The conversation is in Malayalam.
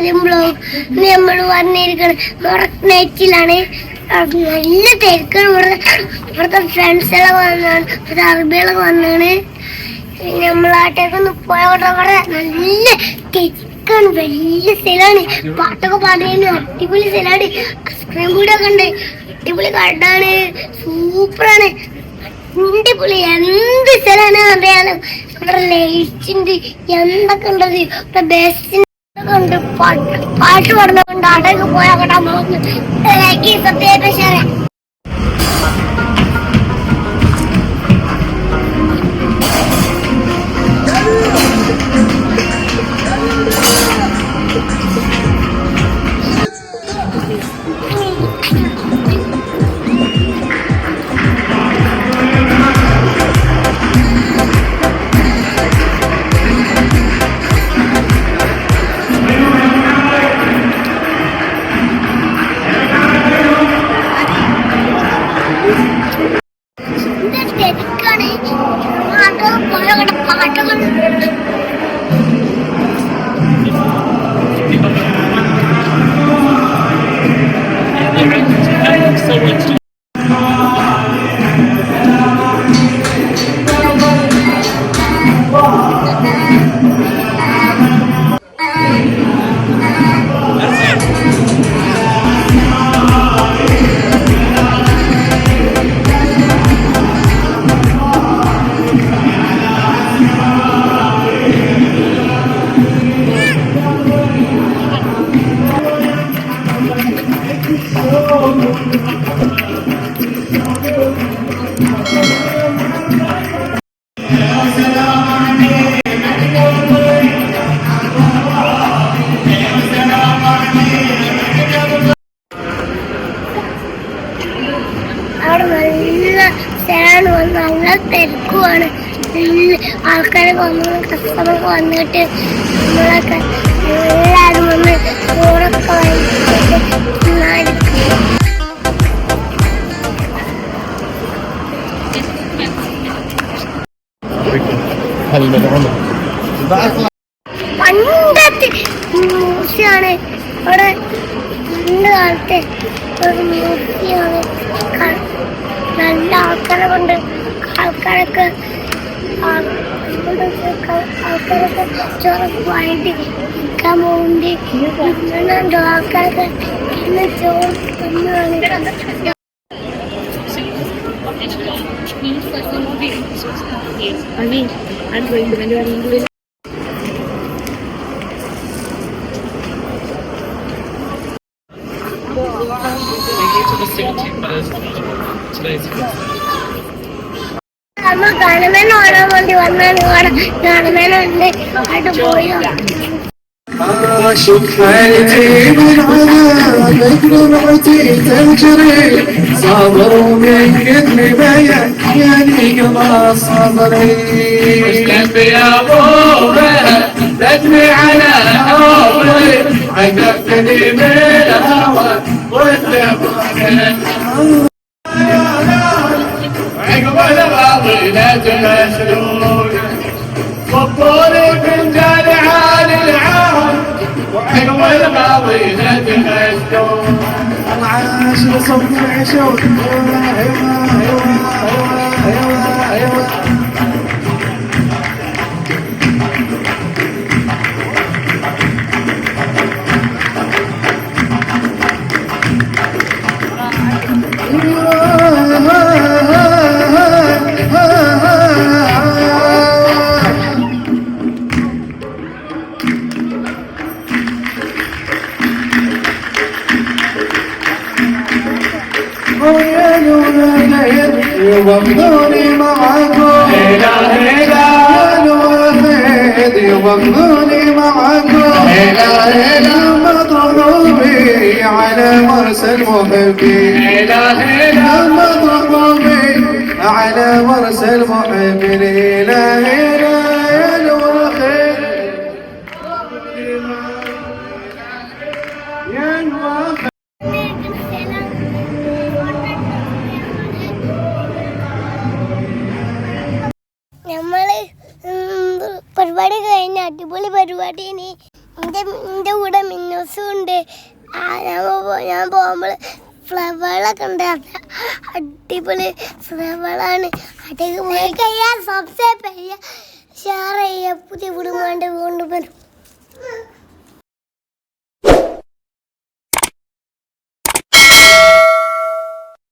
സലിം ബ്ലോഗ് നമ്മൾ വന്നിരിക്കുന്നത് നൈറ്റിലാണ്. നല്ല തിരക്കാണ്. ഇവിടെ ഇവിടുത്തെ ഫ്രണ്ട്സെല്ലാം വന്നാണ്. ഇവിടുത്തെ അറബികളൊക്കെ വന്നാണ്. നമ്മളാട്ടേക്കൊന്ന് പോയ അവിടെ നല്ല തിരക്കാണ്. വലിയ സ്ഥലമാണ്. പാട്ടൊക്കെ പാടുകയാണ് അടിപൊളി സ്ഥലമാണ്. ഐസ്ക്രീം കൂടെ ഉണ്ട്. അടിപൊളി കടാണ് സൂപ്പറാണ് അടിപൊളി. എന്ത് സ്ഥലമാണ് അറിയാലോ. ഇവിടെ ലൈറ്റ്സ് ഉണ്ട്. എന്തൊക്കെ ഉണ്ടത് ഇവിടെ ബസ്സിന് ഉണ്ട് പാട്ട് പാട്ട് പാടുന്നുണ്ട് പോയി അവിടെ കേട്ടാ നമുക്ക് സത്യാപേക്ഷ ആൾക്കാരൊക്കെ വന്നു കസ്റ്റമറൊക്കെ വന്നിട്ട് നമ്മളൊക്കെ എല്ലാവരും വന്ന് പണ്ടത്തെ മ്യൂസിയമാണ് അവിടെ പണ്ട് കാലത്തെ ഒരു മ്യൂസിയമാണ് ക- നല്ല ആൾക്കാരെ കൊണ്ട് ആൾക്കാരൊക്കെ ആൾക്കാരൊക്കെ ചോറൊക്കെ നിൽക്കാൻ പോകുന്നുണ്ട് ആൾക്കാരൊക്കെ ചോറ് തിന്നാണ് Ani, ano ba yung ginagawa ng നമ്മൾ ഗവൺമെന്റ് ഓടാൻ വേണ്ടി വന്നാണ് ഇവിടെ ഗവൺമെന്റ് ഉണ്ട് അവിടെ പോയോ ذكر روحتي تجري صبر ومن قدمي بيا يعني قضى صبري مشتاق يا بوبا تجري على حبي عقبتني من الهوى وانت عقب الباطل مشلول صبوني فنجان عالي العام وعقب الباطل العاشق صوت العشوق أيوه أيوه أيوه أيوه أيوه, أيوة, أيوة ويا نور زين يوفقوني معكم هلا هلا يا نور زين يوفقوني معكم هلا هلا مطلوبي على مرس المحبين هلا هلا مطلوبي على مرس المحبين لا നമ്മൾ ഉം, പരിപാടി കഴിഞ്ഞ അടിപൊളി പരിപാടി ഇനി എന്റെ എന്റെ കൂടെ മിന്നൂസും ഉണ്ട്. ഞാൻ പോകുമ്പോൾ ഫ്ലവേളൊക്കെ ഉണ്ട്. അടിപൊളി ഫ്ലവറാണ്. അതൊക്കെ പോയി കഴിയാൻ സബ്സ്ക്രൈബ് ചെയ്യുക ഷെയർ ചെയ്യുക പുതിയ കുടുംബാണ്ട് കൊണ്ടുവരും